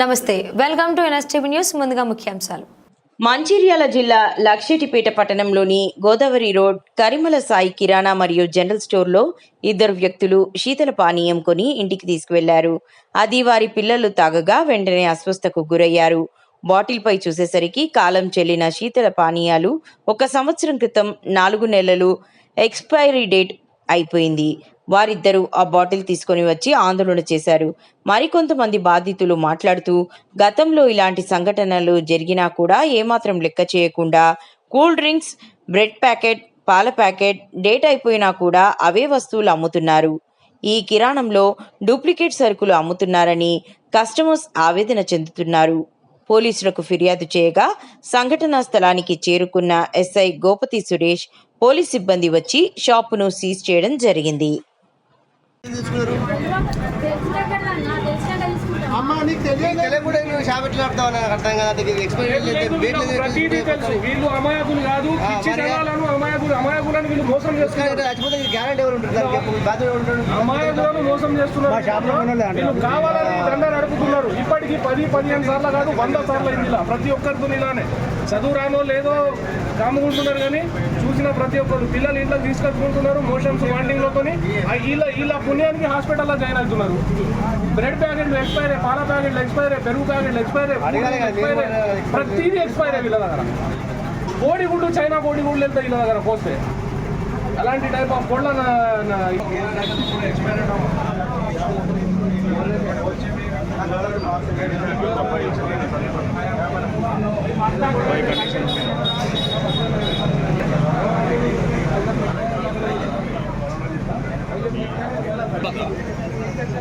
నమస్తే welcome to NSTV news ముందుగా ముఖ్యాంశాలు. మంచిర్యాల జిల్లా లక్షిటిపేట పట్టణంలోని గోదావరి రోడ్ కరిమల సాయి కిరాణా మరియు జనరల్ స్టోర్లో ఇద్దరు వ్యక్తులు శీతల పానీయం కొని ఇంటికి తీసుకువెళ్ళారు. అది వారి పిల్లలు తాగగా వెంటనే అస్వస్థకు గురయ్యారు. బాటిల్పై చూసేసరికి కాలం చెల్లిన శీతల పానీయాలు ఒక సంవత్సరం క్రితం నాలుగు నెలలు ఎక్స్పైరీ డేట్ అయిపోయింది. వారిద్దరూ ఆ బాటిల్ తీసుకొని వచ్చి ఆందోళన చేశారు. మరికొంతమంది బాధితులు మాట్లాడుతూ గతంలో ఇలాంటి సంఘటనలు జరిగినా కూడా ఏమాత్రం లెక్క చేయకుండా కూల్ డ్రింక్స్ బ్రెడ్ ప్యాకెట్ పాల ప్యాకెట్ డేట్ అయిపోయినా కూడా అవే వస్తువులు అమ్ముతున్నారు. ఈ కిరాణంలో డూప్లికేట్ సరుకులు అమ్ముతున్నారని కస్టమర్స్ ఆవేదన చెందుతున్నారు. పోలీసులకు ఫిర్యాదు చేయగా సంఘటనా స్థలానికి చేరుకున్న ఎస్ఐ గోపతి సురేష్ పోలీస్ సిబ్బంది వచ్చి షాపును సీజ్ చేయడం జరిగింది. ప్రతిదీ తెలుసు వీళ్ళు అమాయకులు కాదు ఆ, పిచ్చి మరి- జనాలను అమాయకులు అమాయకులను వీళ్ళు మోసం చేస్తున్నారు. అమాయకులను మోసం వీళ్ళు కావాలని దండ నడుపుతున్నారు. ఇప్పటికి పది పదిహేను సార్లు కాదు వంద సార్లు అయింది ఇలా ప్రతి ఒక్కరితో ఇలానే. చదువు రానో లేదో కాముకుంటున్నారు కానీ చూసిన ప్రతి ఒక్కరు పిల్లలు ఇంట్లో తీసుకొచ్చుకుంటున్నారు మోషన్స్ వాంటింగ్లతోని వీళ్ళ వీళ్ళ పుణ్యానికి హాస్పిటల్లో జాయిన్ అవుతున్నారు. బ్రెడ్ ప్యాకెట్లు ఎక్స్పైర్ పాల ప్యాకెట్లు ఎక్స్పైర్ పెరుగు ప్యాకెట్లు ఎక్స్పైర్ కూడా ప్రతిదీ ఎక్స్పైర్ వీళ్ళ దగ్గర. కోడిగుడ్డు చైనా కోడిగుడ్లు వెళ్తాయి వీళ్ళ దగ్గర పోస్తే? అలాంటి టైప్ ఆఫ్ కోళ్ళ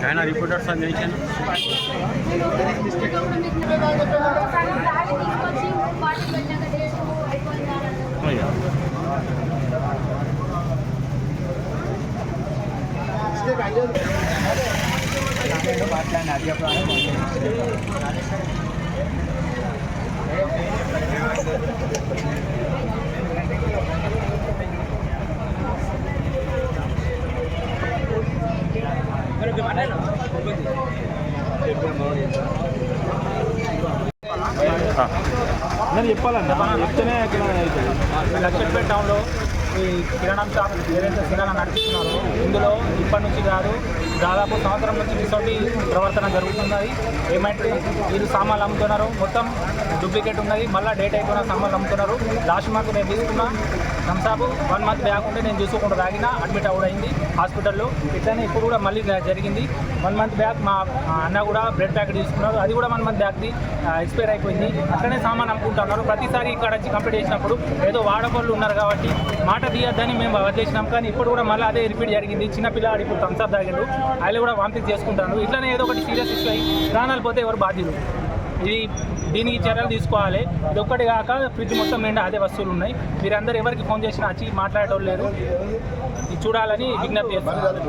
China reporters are మాట్లాడిన అభిప్రాయం Thank you. నేను చెప్పాలండి మనం చెప్తేనే లక్షపేట టౌన్లో ఈ కిరాణం షాప్ ఏదైతే కిరాణా నడిపిస్తున్నారో ఇందులో ఇప్పటి నుంచి కాదు దాదాపు సంవత్సరం నుంచి ఇటువంటి ప్రవర్తన జరుగుతున్నది. ఏమంటే వీళ్ళు సామాన్లు అమ్ముతున్నారు. మొత్తం డూప్లికేట్ ఉన్నది. మళ్ళీ డేట్ అయిపోయిన సామాన్లు అమ్ముతున్నారు. లాస్ట్ మంత్ నేను తీసుకున్న. థమ్సాప్ వన్ మంత్ బ్యాక్ ఉంటే నేను చూసుకుంటూ తాగిన అడ్మిట్ అవుడైంది. హాస్పిటల్లో ఇట్లనే ఇప్పుడు కూడా మళ్ళీ జరిగింది. వన్ మంత్ బ్యాక్ మా అన్న కూడా బ్రెడ్ ప్యాకెట్ తీసుకున్నారు. అది కూడా వన్ మంత్ బ్యాక్ది ఎక్స్పైర్ అయిపోయింది. అట్లనే సామాన్ అమ్ముకుంటున్నారు. ప్రతిసారి ఇక్కడ వచ్చి కంప్లీట్ చేసినప్పుడు ఏదో వాడపళ్ళు ఉన్నారు కాబట్టి మాట తీయద్దని మేము వదిలేసినాం. కానీ ఇప్పుడు కూడా మళ్ళీ అదే రిపీట్ జరిగింది. చిన్న పిల్లాడు ఇప్పుడు థమ్స్అప్ తాగిండు. ఆయన కూడా వాంతింగ్ చేసుకుంటాను ఇట్లనే ఏదో ఒకటి సీరియస్ ఇష్యూ అయ్యి ప్రాణాలు పోతే ఎవరు బాధ్యులు? ఇది దీనికి చర్యలు తీసుకోవాలి. ఇది ఒక్కటి కాక ఫ్రిడ్జ్ మొత్తం నిండా అదే వస్తువులు ఉన్నాయి. మీరందరూ ఎవరికి ఫోన్ చేసినా వచ్చి మాట్లాడేటోళ్ళు లేరు. ఇది చూడాలని విజ్ఞప్తి చేస్తున్నారు.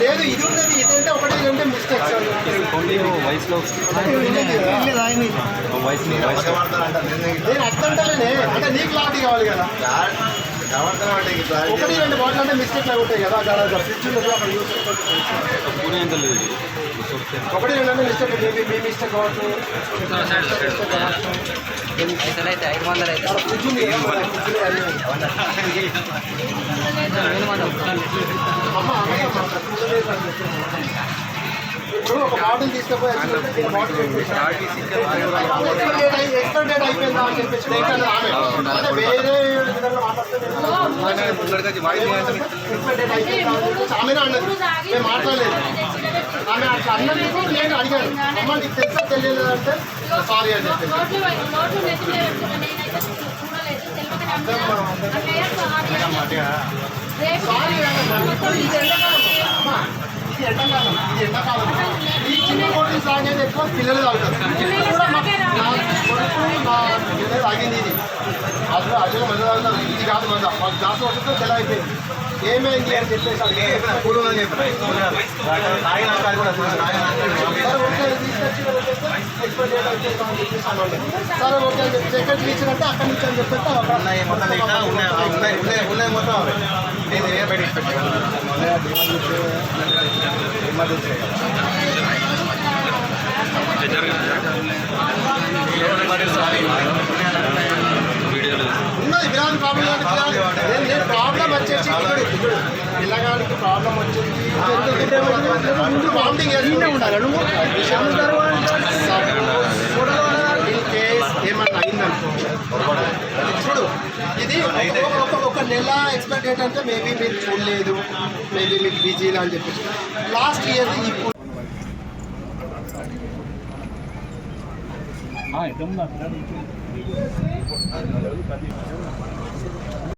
లేదు ఇది ఉన్నది ఇది అంటే ఒకటి రెండు మిస్టేక్స్ నేను అర్థంటలేనే అంటే నీకు లాంటి కావాలి కదా. ఒకటి రెండు బాటిల్ మిస్టేక్ ఉంటాయి కదా అక్కడ ఫ్రిడ్జ్ ఉన్నది అక్కడ యూస్ ఒకటి రెండు అంటే మిస్టేక్ మీ మీ మిస్టేక్ కావచ్చు. ఫ్రిడ్జ్ అమ్మ, ఇప్పుడు ఒక బాటిల్ తీసుకుపోయి ఎక్స్పైర్ డేట్ అయిపోయిందా అని చెప్పేసి వేరే ఆమెనే అన్నది మేము మాట్లాడలేదు ఆమె అట్లా అన్నందుకు నేను అడిగాను అమ్మ నీకు తెలుసా తెలియదు అంటే సారీ అని సారీ. ఇది ఎండాకాలం ఇది ఎండాకాలం ఈ చిన్న కోట్లు సాగేది ఎక్కువ పిల్లలు తాగుతారు ఇది కూడా మా కొడుకు మా పిల్లలు తాగింది ఇది అదే మంది ఇది కాదు మంద గ్లాస్ వస్తుందో తెల్ల అయిపోయింది ఏమైంది అని చెప్పేసి అడిగితే కూల్ ఉందని చెప్పారు సరే ఓకే తీసుకొచ్చి ఇక్కడ పెట్టేస్తే ఎక్స్పైర్ డేట్ అయిపోయింది అని చెప్పేసి అన్నాడు. సరే ఓకే అని చెప్పి సెక్రటరీ ఇచ్చినట్టే అక్కడి నుంచి అని చెప్పేస్తే ఉన్నది విరాట్ ప్రాబ్లం ఏంటి విరాట్? నేను నేను ప్రాబ్లం వచ్చేసి ఇక్కడ ఇక్కడ పిల్లగాడికి ప్రాబ్లం వచ్చేసి ముందు వామిటింగ్ ఇన్ కేస్ ఏమన్నా అయిందనుకో చూడు ఇది ఒక- నెల ఎక్స్పెక్ట్ డేట్ అంటే మేబీ మీరు చూడలేదు మేబీ మీకు బిజీ అని చెప్పేసి లాస్ట్ ఇయర్ ఇప్పుడు